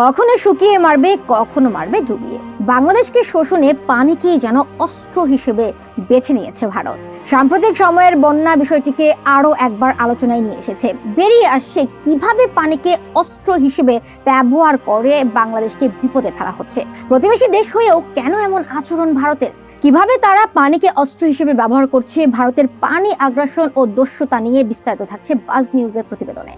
কখনো শুকিয়ে মারবে, কখনো মারবে ডুবিয়ে। বাংলাদেশকে শোষণে পানিকেই যেন অস্ত্র হিসেবে বেছে নিয়েছে ভারত। সাম্প্রতিক সময়ের বন্যা বিষয়টিকে আরও একবার আলোচনায় নিয়ে এসেছে। বেরিয়ে আসছে কীভাবে পানিকে অস্ত্র হিসেবে ব্যবহার করে বাংলাদেশকে বিপদে ফেলা হচ্ছে। প্রতিবেশী দেশ হয়েও কেন এমন আচরণ ভারতের? কীভাবে তারা পানিকে অস্ত্র হিসেবে ব্যবহার করছে, ভারতের পানি আগ্রাসন ও দস্যুতা নিয়ে বিস্তারিত থাকছে বাজ নিউজের প্রতিবেদনে।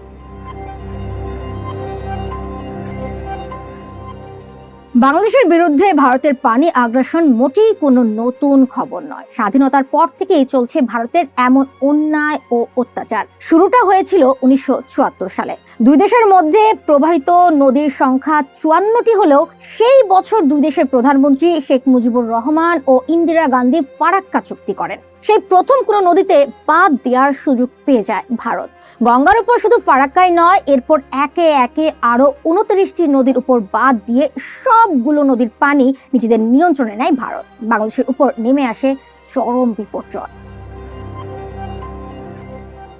বাংলাদেশের বিরুদ্ধে ভারতের পানি আগ্রাসন মোটেই কোনো নতুন খবর নয়। স্বাধীনতার পর থেকেই চলছে ভারতের এমন অন্যায় ও অত্যাচার। শুরুটা হয়েছিল উনিশশো চুয়াত্তর সালে। দুই দেশের মধ্যে প্রবাহিত নদীর সংখ্যা চুয়ান্নটি হলেও সেই বছর দুই দেশের প্রধানমন্ত্রী শেখ মুজিবুর রহমান ও ইন্দিরা গান্ধী ফারাক্কা চুক্তি করেন। সেই প্রথম কোনো নদীতে বাদ দেওয়ার সুযোগ পেয়ে যায় ভারত। গঙ্গার উপর শুধু ফারাক্কাই নয়, এরপর একে একে আরও উনত্রিশটি নদীর উপর বাদ দিয়ে সবগুলো নদীর পানি নিজেদের নিয়ন্ত্রণে নেয় ভারত। বাংলাদেশের উপর নেমে আসে চরম বিপর্যয়।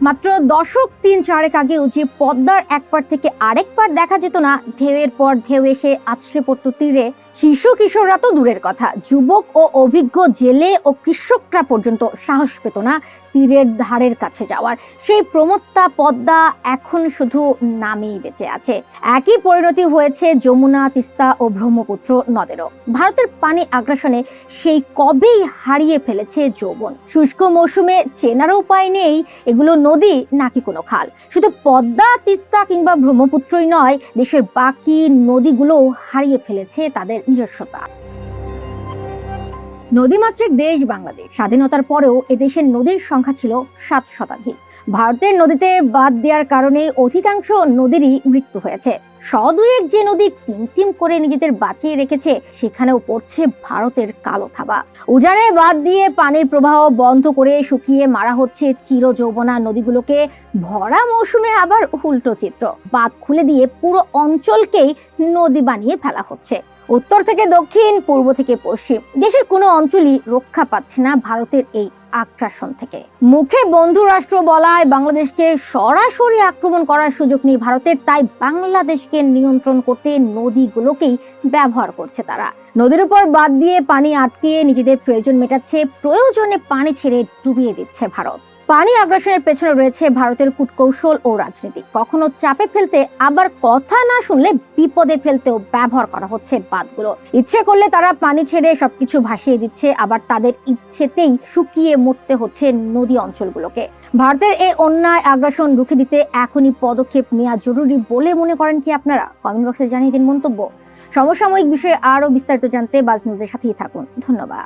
মাত্র দশক তিন চারেক আগেও যে পদ্মার এক পার থেকে আরেক পার দেখা যেত না, ঢেউয়ের পর ঢেউ এসে আছড়ে পড়ত তীরে। শিশু কিশোররা তো দূরের কথা, যুবক ও অভিজ্ঞ জেলে ও কৃষকরা পর্যন্ত সাহস পেত না। তীরের ধারের কাছে যাওয়ার। সেই প্রমত্তা পদ্মা এখন শুধু নামেই বেঁচে আছে। একই পরিণতি হয়েছে যমুনা, তিস্তা ও ব্রহ্মপুত্র নদেরও। ভারতের পানি আগ্রাসনে সেই কবেই হারিয়ে ফেলেছে যৌবন। শুষ্ক মৌসুমে চেনার উপায় নেই, এগুলো নদী নাকি কোনো খাল। শুধু পদ্মা, তিস্তা কিংবা ব্রহ্মপুত্রই নয়, দেশের বাকি নদীগুলো হারিয়ে ফেলেছে তাদের নিজস্বতা। নদীমাতৃক দেশ বাংলাদেশ। স্বাধীনতার পরেও এদেশের নদীর সংখ্যা ছিল সাত শতাধিক। ভারতের নদীতে বাদ দেওয়ার কারণে অধিকাংশ নদীরই মৃত্যু হয়েছে। সদুয়েক যে নদী টিম টিম করে নিজেদের বাঁচিয়ে রেখেছে, সেখানেও পড়ছে ভারতের কালো থাবা। উজানে বাদ দিয়ে পানির প্রবাহ বন্ধ করে শুকিয়ে মারা হচ্ছে চির যৌবনা নদীগুলোকে। ভরা মৌসুমে আবার উল্টো চিত্র। বাঁধ খুলে দিয়ে পুরো অঞ্চলকেই নদী বানিয়ে ফেলা হচ্ছে। উত্তর থেকে দক্ষিণ, পূর্ব থেকে পশ্চিম। দেশের কোনো অঞ্চলই রক্ষা পাচ্ছে না ভারতের এই আগ্রাসন থেকে। মুখে বন্ধু রাষ্ট্র বলায় বাংলাদেশকে সরাসরি আক্রমণ করার সুযোগ নেই ভারতের, তাই বাংলাদেশকে নিয়ন্ত্রণ করতে নদীগুলোকেই ব্যবহার করছে তারা। নদীর উপর বাদ দিয়ে পানি আটকে নিজেদের প্রয়োজন মেটাচ্ছে, প্রয়োজনে পানি ছেড়ে ডুবিয়ে দিচ্ছে ভারত। পানি আগ্রাসনের পেছনে রয়েছে ভারতের কূটকৌশল ও রাজনীতি। কখনো চাপে ফেলতে, আবার কথা না শুনলে বিপদে ফেলতেও ব্যবহার করা হচ্ছে বাঁধগুলো। ইচ্ছে করলে তারা পানি ছেড়ে সবকিছু ভাসিয়ে দিচ্ছে, আবার তাদের ইচ্ছেতেই শুকিয়ে মরতে হচ্ছে নদী অঞ্চলগুলোকে। ভারতের এই অন্যায় আগ্রাসন রুখে দিতে এখনই পদক্ষেপ নেওয়া জরুরি বলে মনে করেন কি আপনারা? কমেন্ট বক্সে জানিয়ে দিন মন্তব্য। সমসাময়িক বিষয়ে আরও বিস্তারিত জানতে বাজ নিউজের সাথেই থাকুন। ধন্যবাদ।